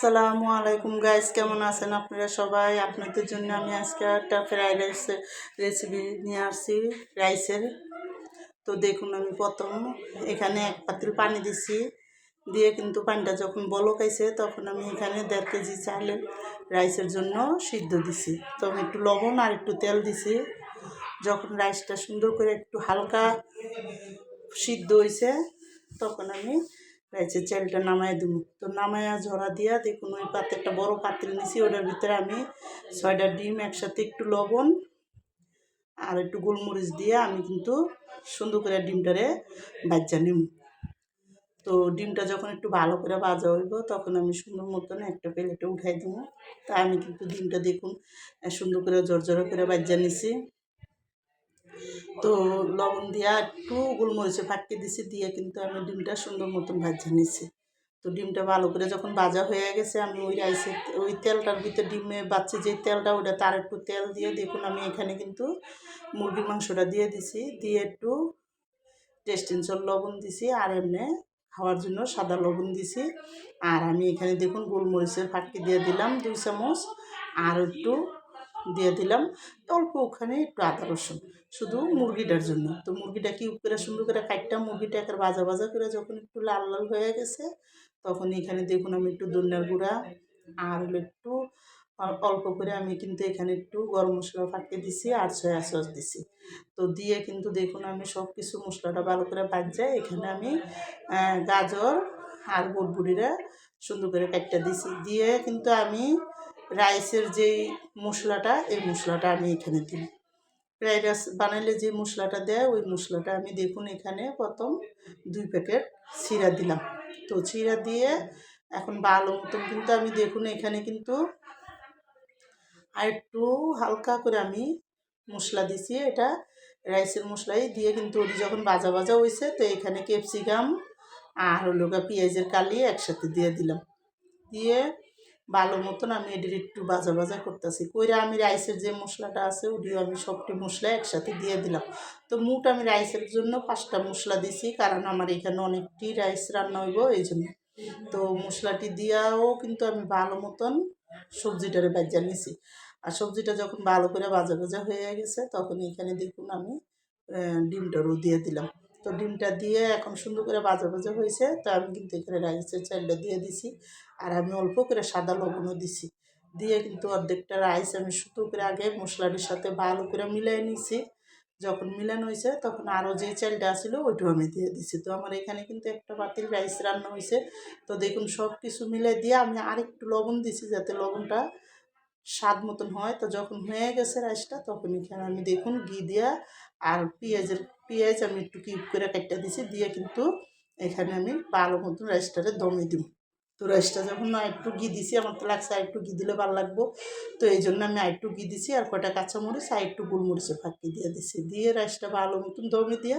আসসালামু আলাইকুম গাইস কেমন আছেন আপনারা সবাই? আপনাদের জন্য আমি আজকে একটা ফ্রাইড রাইসের রেসিপি নিয়ে আসছি রাইসের তো দেখুন আমি প্রথম এখানে এক পাতিল পানি দিছি, দিয়ে কিন্তু পানিটা যখন বলকাইছে তখন আমি এখানে দেড় কেজি চালের রাইসের জন্য সিদ্ধ দিছি। তো আমি একটু লবণ আর একটু তেল দিছি। যখন রাইসটা সুন্দর করে একটু হালকা সিদ্ধ হয়েছে তখন আমি রাইসের চালটা নামাই দেবো তো নামায়া ঝরা দিয়া দেখুন ওই পাতে একটা বড় পাতিল নিছি, ওটার ভিতরে আমি ছয়টা ডিম, একসাথে একটু লবণ আর একটু গোলমরিচ দিয়ে আমি কিন্তু সুন্দর করে ডিমটারে বাজ্যা নিব তো ডিমটা যখন একটু ভালো করে ভাজা হইব, তখন আমি সুন্দর মতন একটা প্লেটে উঠাই দেবো তা আমি কিন্তু ডিমটা দেখুন সুন্দর করে জর্জরা করে বাজ্যা নিছি। তো লবণ দিয়া একটু গোলমরিচে ফাটকে দিছি, দিয়ে কিন্তু আমি ডিমটা সুন্দর মতন ভাজা নিছি। তো ডিমটা ভালো করে যখন ভাজা হয়ে গেছে, আমি ওই রাইসের ওই তেলটার ভিতরে ডিমে বাচ্চা যে তেলটা ওটা তার একটু তেল দিয়ে দেখুন, আমি এখানে কিন্তু মুরগির মাংসটা দিয়ে দিছি। দিয়ে একটু টেস্টিনসল লবণ দিছি, আর এমনি খাওয়ার জন্য সাদা লবণ দিছি। আর আমি এখানে দেখুন গোলমরিচের ফাটকি দিয়ে দিলাম দুই চামচ, আর একটু দিয়ে দিলাম। অল্প ওখানে একটু আদা রসুন। শুধু মুরগিটার জন্য। তো মুরগিটা কি করে সুন্দর করে কাটটা মুরগিটা একের বাজা বাজা করে যখন একটু লাল লাল হয়ে গেছে, তখন এখানে দেখুন আমি একটু ধনিয়ার গুঁড়া আর একটু অল্প করে আমি কিন্তু এখানে একটু গরম মশলা ফাটিয়ে দিছি আর সয়া সস দিছি। তো দিয়ে কিন্তু দেখুন আমি সব কিছু মশলাটা ভালো করে যায় এখানে আমি গাজর আর বুটবুড়িরা সুন্দর করে কাটটা দিছি। দিয়ে কিন্তু আমি রাইসের যেই মশলাটা, এই মশলাটা আমি এখানে দিই। ফ্রাইড রাইস বানাইলে যে মশলাটা দেয়, ওই মশলাটা আমি দেখুন এখানে প্রথম দুই প্যাকেট চিরা দিলাম। তো চিরা দিয়ে এখন ভালো মতন কিন্তু আমি দেখুন এখানে কিন্তু আর একটু হালকা করে আমি মশলা দিছি। এটা রাইসের মশলাই দিয়ে কিন্তু ওটি যখন বাজা বাজা হয়েছে তো এখানে ক্যাপসিকাম আর হলো পেঁয়াজের কালি একসাথে দিয়ে দিলাম। দিয়ে ভালো মতন আমি এটির একটু বাজা বাজা করতেছি। কইরা আমি রাইসের যে মশলাটা আছে, ওটিও আমি সবটি মশলা একসাথে দিয়ে দিলাম। তো মুট আমি রাইসের জন্য পাঁচটা মশলা দিছি, কারণ আমার এখানে অনেকটি রাইস রান্না হইব এই জন্য তো মশলাটি দিয়াও কিন্তু আমি ভালো মতন সবজিটারে বাজা নিছি। আর সবজিটা যখন ভালো করে ভাজা ভাজা হয়ে গেছে, তখন এখানে দেখুন আমি ডিমটারও দিয়ে দিলাম। তো ডিমটা দিয়ে এখন সুন্দর করে ভাজা ভাজা হয়েছে, তো আমি কিন্তু এখানে রাইসের চালটা দিয়ে দিছি। আর আমি অল্প করে সাদা লবণও দিছি। দিয়ে কিন্তু অর্ধেকটা রাইস আমি শুধু করে আগে মশলাটির সাথে ভালো করে মিলাই নিছি। যখন মিলানো হয়েছে তখন আরও যে চালটা আসছিল ওইটাও আমি দিয়ে দিছি। তো আমার এখানে কিন্তু একটা পাতিল রাইস রান্না হয়েছে। তো দেখুন সব কিছু মিলে দিয়ে আমি আরেকটু লবণ দিছি যাতে লবণটা স্বাদ মতন হয়। তো যখন হয়ে গেছে রাইসটা, তখন এখানে আমি দেখুন ঘি দিয়া আর পেঁয়াজের, পেঁয়াজ আমি একটু কিউব করে কাটটা দিছি দিয়ে কিন্তু এখানে আমি ভালো মতন রাইসটারে দমে দিব। তো রাইসটা যখন একটু ঘি দিছি, আমার তো লাগছে আর একটু ঘি দিলে ভালো লাগবো। তো এই জন্য আমি একটু ঘি দিছি আর কটা কাঁচামরিচ আর একটু গোলমরিচের ফাঁকি দিয়ে দিছি। দিয়ে রাইসটা ভালো মতন দমে দিয়ে